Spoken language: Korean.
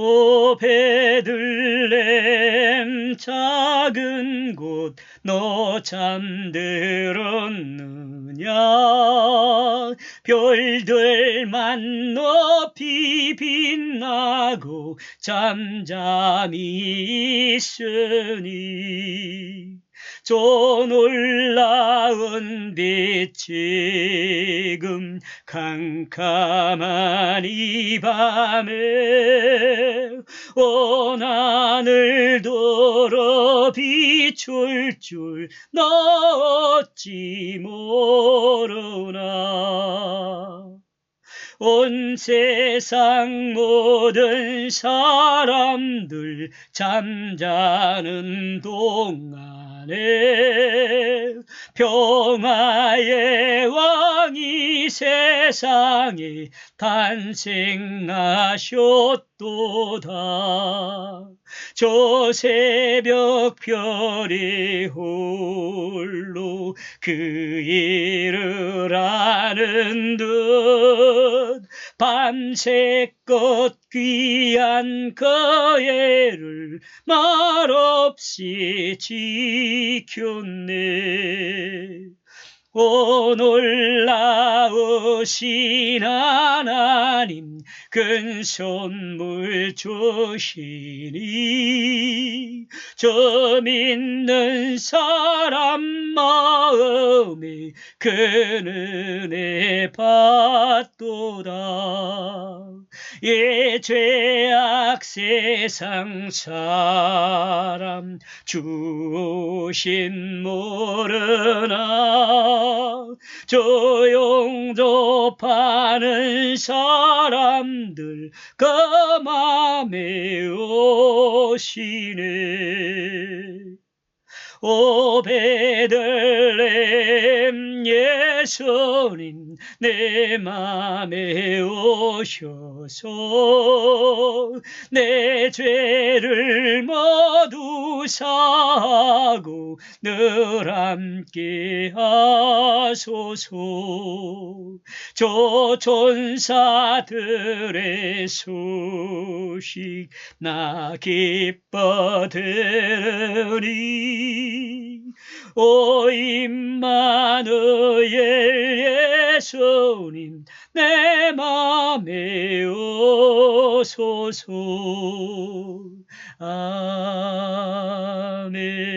오 베들렘 작은 곳 너 잠들었느냐? 별들만 높이 빛나고 잠잠히 있으니 저 놀라운 빛 지금 캄캄한 이 밤에 온 하늘 도로 비출 줄너 어찌 모르나 온 세상 모든 사람들 잠자는 동안에 평화의 왕이 세상에 탄생하셨도다. 저 새벽 별이 홀로 그 일을 아는 듯 밤새껏 귀한 그애를 말없이 지켰네. 오 놀라우신 하나님 큰 선물 주시니 저 믿는 사람 큰 은혜 받도다. 예 죄악 세상 사람 주신 모르나? 조용조 파는 사람들 그 맘에 오시네. 오 베들렘 예수님 내 맘에 오셔서 내 죄를 모두 사하고 늘 함께 하소서. 저 천사들의 소식 나 기뻐 들으니 오 임마누엘 예수님 내 맘에 오소서. 아멘